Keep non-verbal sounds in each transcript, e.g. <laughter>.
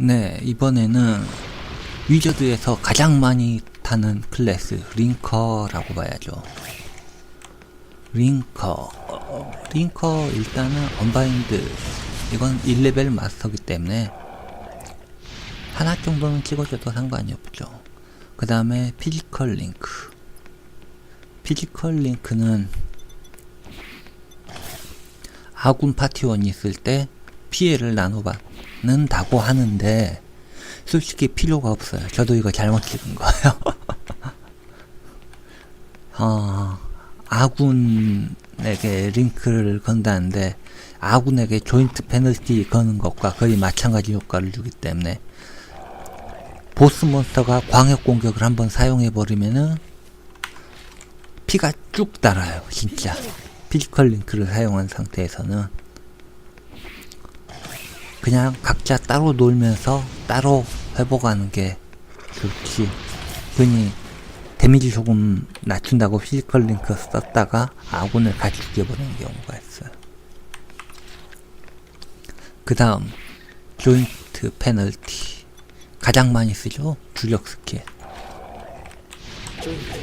네, 이번에는 위저드에서 가장 많이 타는 클래스 링커라고 봐야죠. 링커. 링커 일단은 언바인드. 이건 1레벨 마스터기 때문에 하나 정도는 찍어줘도 상관이 없죠. 그 다음에 피지컬 링크. 피지컬 링크는 아군 파티원이 있을 때 피해를 나눠받 는다고 하는데 솔직히 필요가 없어요. 저도 이거 잘못 찍은 거예요. <laughs> 어, 아군에게 링크를 건다는데 아군에게 조인트 페널티 거는 것과 거의 마찬가지 효과를 주기 때문에 보스 몬스터가 광역 공격을 한번 사용해 버리면은 피가 쭉 달아요, 진짜. 피지컬 링크를 사용한 상태에서는 그냥 각자 따로 놀면서 따로 회복하는 게 좋지. 괜히 데미지 조금 낮춘다고 피지컬 링크 썼다가 아군을 같이 죽여버리는 경우가 있어요. 그 다음, 조인트 페널티. 가장 많이 쓰죠? 주력 스킬. 조인트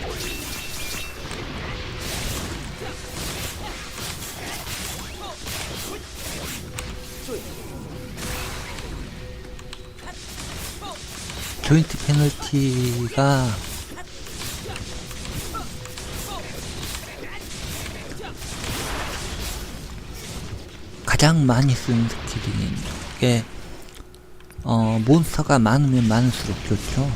페널티가 가장 많이 쓰는 게 어, 몬스터가 많으면 많을수록 좋죠.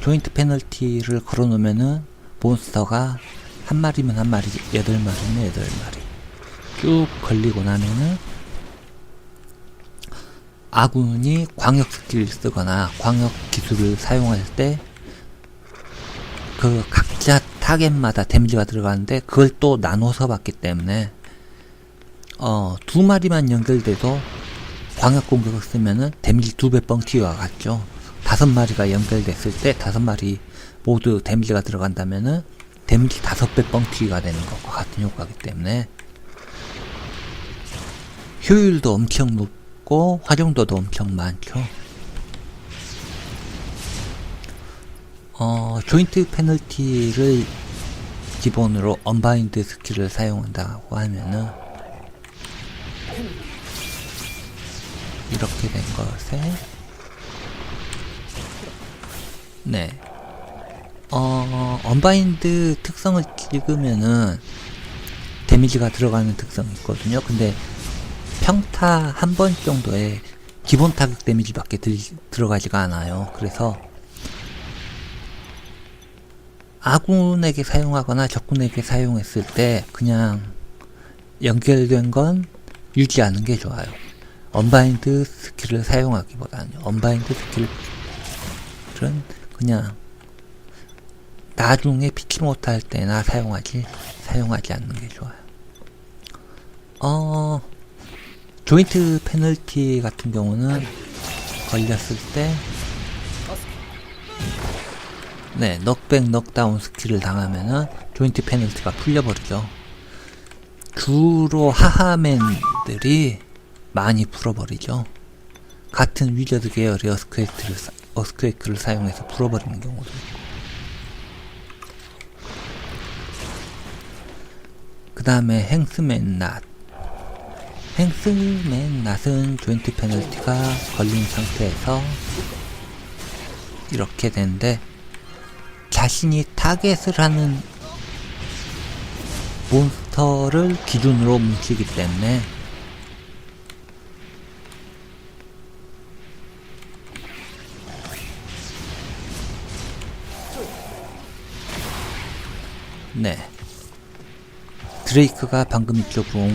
조인트 페널티를 걸어놓으면은 몬스터가 한 마리면 한 마리, 여덟 마리면 여덟 마리 쭉 걸리고 나면은 아군이 광역 스킬을 쓰거나 광역 기술을 사용할 때 그 각자 타겟마다 데미지가 들어가는데 그걸 또 나눠서 받기 때문에 어, 두 마리만 연결돼도 광역 공격을 쓰면은 데미지 두 배 뻥튀기와 같죠. 다섯 마리가 연결됐을 때 다섯 마리 모두 데미지가 들어간다면은 데미지 다섯 배 뻥 튀기가 되는 것과 같은 효과이기 때문에 효율도 엄청 높 고 활용도도 엄청 많죠. 어, 조인트 페널티를 기본으로 언바인드 스킬을 사용한다고 하면은 이렇게 된 것에 네. 어, 언바인드 특성을 찍으면은 데미지가 들어가는 특성이 있거든요. 근데 평타 한 번 정도의 기본 타격 데미지밖에 들, 들어가지가 않아요. 그래서 아군에게 사용하거나 적군에게 사용했을 때 그냥 연결된 건 유지하는 게 좋아요. 언바인드 스킬을 사용하기보다는 언바인드 스킬은 그냥 나중에 피치 못할 때나 사용하지 사용하지 않는 게 좋아요. 어 조인트 페널티 같은 경우는 걸렸을 때 네, 넉백 넉다운 스킬을 당하면은 조인트 페널티가 풀려버리죠. 주로 하하맨들이 많이 풀어버리죠. 같은 위저드 계열의 어스퀘이크를, 사, 어스퀘이크를 사용해서 풀어버리는 경우도 있고. 그 다음에 행스맨 낫. 행스 맨 낫은 조인트 페널티가 걸린 상태에서 이렇게 되는데 자신이 타겟을 하는 몬스터를 기준으로 뭉치기 때문에 네. 드레이크가 방금 이쪽으로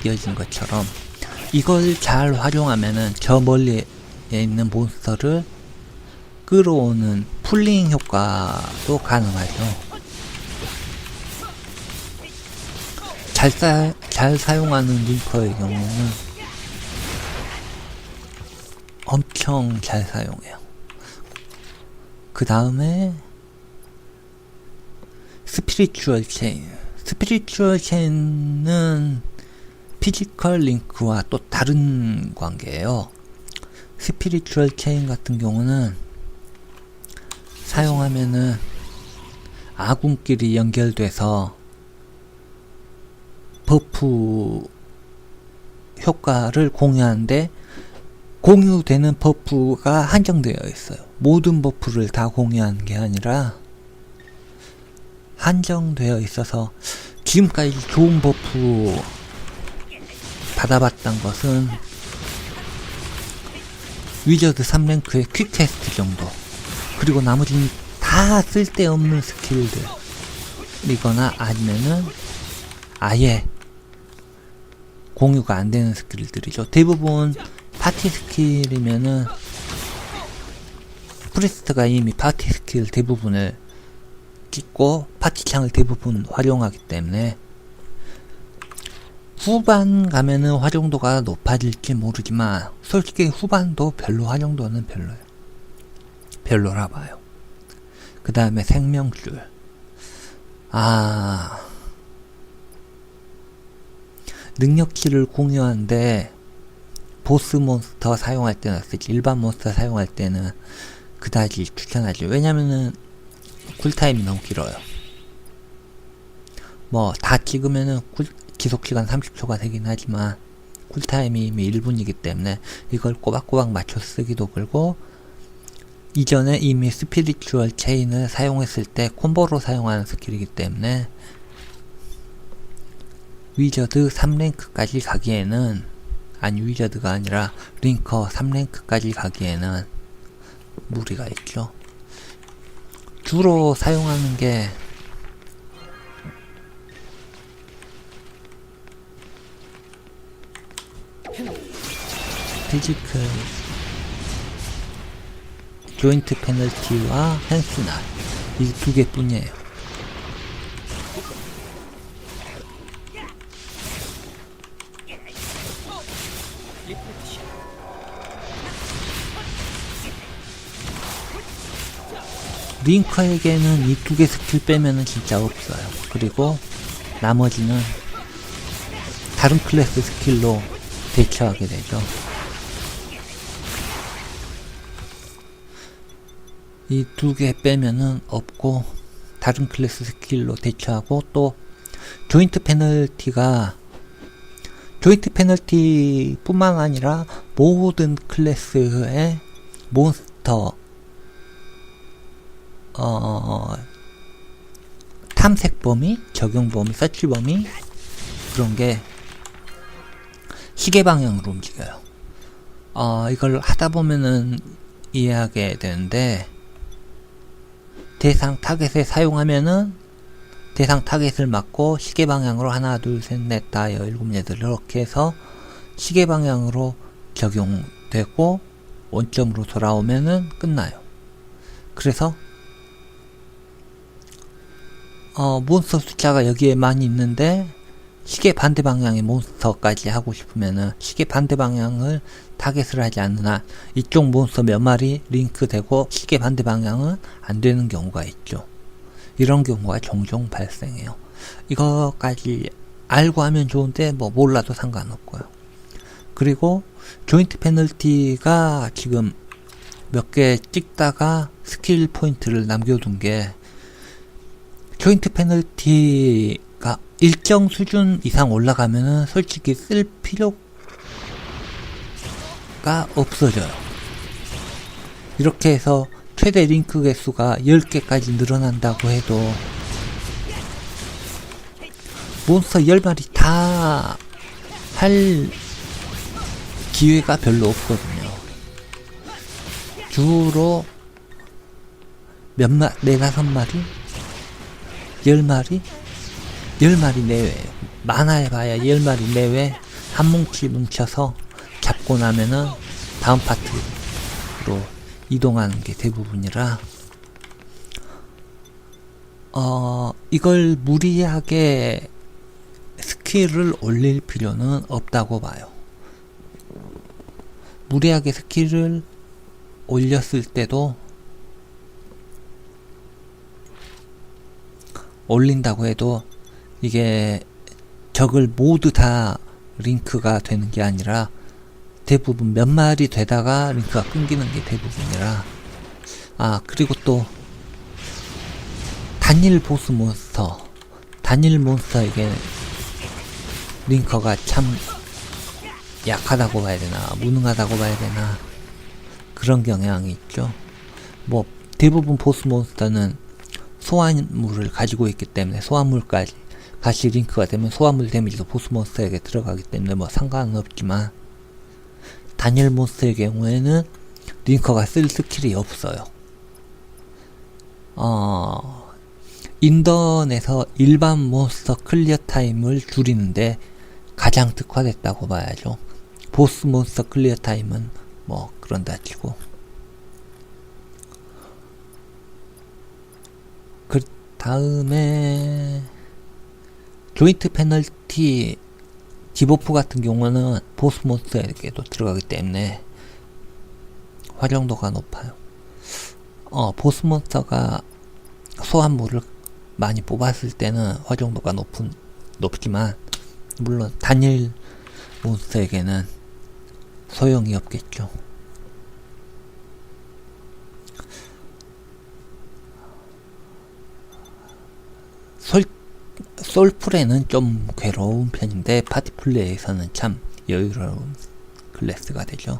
옮겨진 것처럼 이걸 잘 활용하면은 저 멀리에 있는 몬스터를 끌어오는 풀링 효과도 가능하죠. 잘, 사, 잘 사용하는 링커의 경우는 엄청 잘 사용해요. 그 다음에 스피리추얼 체인. 스피리추얼 체인은 피지컬 링크와 또 다른 관계예요. 스피리추얼 체인 같은 경우는 사용하면은 아군끼리 연결돼서 버프 효과를 공유하는데 공유되는 버프가 한정되어 있어요. 모든 버프를 다 공유하는 게 아니라 한정되어 있어서 지금까지 좋은 버프 받아봤던 것은 위저드 3랭크의 퀵 테스트 정도 그리고 나머지는 다 쓸데없는 스킬들이거나 아니면은 아예 공유가 안 되는 스킬들이죠. 대부분 파티 스킬이면은 프리스트가 이미 파티 스킬 대부분을 찍고 파티창을 대부분 활용하기 때문에 후반 가면은 활용도가 높아질지 모르지만 솔직히 후반도 별로 활용도는 별로예요. 별로라 봐요. 그 다음에 생명줄. 아 능력치를 공유하는데 보스 몬스터 사용할 때는 쓰지 일반 몬스터 사용할 때는 그다지 추천하지 왜냐면은 쿨타임이 너무 길어요 뭐 다 찍으면은 쿨, 지속시간 30초가 되긴 하지만 쿨타임이 이미 1분이기 때문에 이걸 꼬박꼬박 맞춰 쓰기도 그렇고 이전에 이미 스피리추얼 체인을 사용했을 때 콤보로 사용하는 스킬이기 때문에 위저드 3랭크까지 가기에는 아니 위저드가 아니라 링커 3랭크까지 가기에는 무리가 있죠. 주로 사용하는 게 피지컬 조인트 페널티와 헨스나 이 두 개뿐이에요. 링커에게는 이 두 개 스킬 빼면은 진짜 없어요. 그리고 나머지는 다른 클래스 스킬로 대처하게 되죠. 이 두 개 빼면은 없고 다른 클래스 스킬로 대처하고 또 조인트 페널티가 조인트 페널티 뿐만 아니라 모든 클래스의 몬스터 어, 탐색 범위, 적용 범위, 서치 범위 그런 게 시계 방향으로 움직여요. 어, 이걸 하다 보면은 이해하게 되는데 대상 타겟에 사용하면은 대상 타겟을 맞고 시계 방향으로 하나, 둘, 셋, 넷, 다, 여, 일곱, 여덟 이렇게 해서 시계 방향으로 적용되고 원점으로 돌아오면은 끝나요. 그래서 어, 몬스터 숫자가 여기에 많이 있는데 시계 반대 방향의 몬스터까지 하고 싶으면은 시계 반대 방향을 타겟을 하지 한 이쪽 몬스터 몇 마리 링크되고 시계 반대 방향은 안 되는 경우가 있죠. 이런 경우가 종종 발생해요. 이거까지 알고 하면 좋은데 뭐 몰라도 상관없고요. 그리고 조인트 페널티가 지금 몇 개 찍다가 스킬 포인트를 남겨둔 게 조인트 페널티가 일정 수준 이상 올라가면은 솔직히 쓸 필요가 없어져요. 이렇게 해서 최대 링크 개수가 10개까지 늘어난다고 해도 몬스터 10마리 다 할 기회가 별로 없거든요. 주로 몇 마, 네다섯 마리? 열 마리? 열 마리 내외. 많아야 열 마리 내외 한 뭉치 뭉쳐서 잡고 나면은 다음 파트로 이동하는 게 대부분이라 어 이걸 무리하게 스킬을 올릴 필요는 없다고 봐요. 무리하게 스킬을 올렸을 때도 올린다고 해도 이게 적을 모두 다 링크가 되는 게 아니라 대부분 몇 마리 되다가 링크가 끊기는 게 대부분이라. 아 그리고 또 단일 보스 몬스터. 단일 몬스터에게 링커가 참 약하다고 봐야 되나 무능하다고 봐야 되나 그런 경향이 있죠. 뭐 대부분 보스 몬스터는 소환물을 가지고 있기 때문에 소환물까지 같이 링크가 되면 소환물 데미지도 보스 몬스터에게 들어가기 때문에 뭐 상관은 없지만 단일 몬스터의 경우에는 링커가 쓸 스킬이 없어요. 어, 인던에서 일반 몬스터 클리어 타임을 줄이는데 가장 특화됐다고 봐야죠. 보스 몬스터 클리어 타임은 뭐 그런다 치고 그 다음에 조인트 페널티 디버프 같은 경우는 보스 몬스터에게도 들어가기 때문에 활용도가 높아요. 어, 보스 몬스터가 소환물을 많이 뽑았을 때는 활용도가 높은, 높지만, 물론 단일 몬스터에게는 소용이 없겠죠. 솔, 솔플에는 좀 괴로운 편인데 파티 플레이에서는 참 여유로운 클래스가 되죠.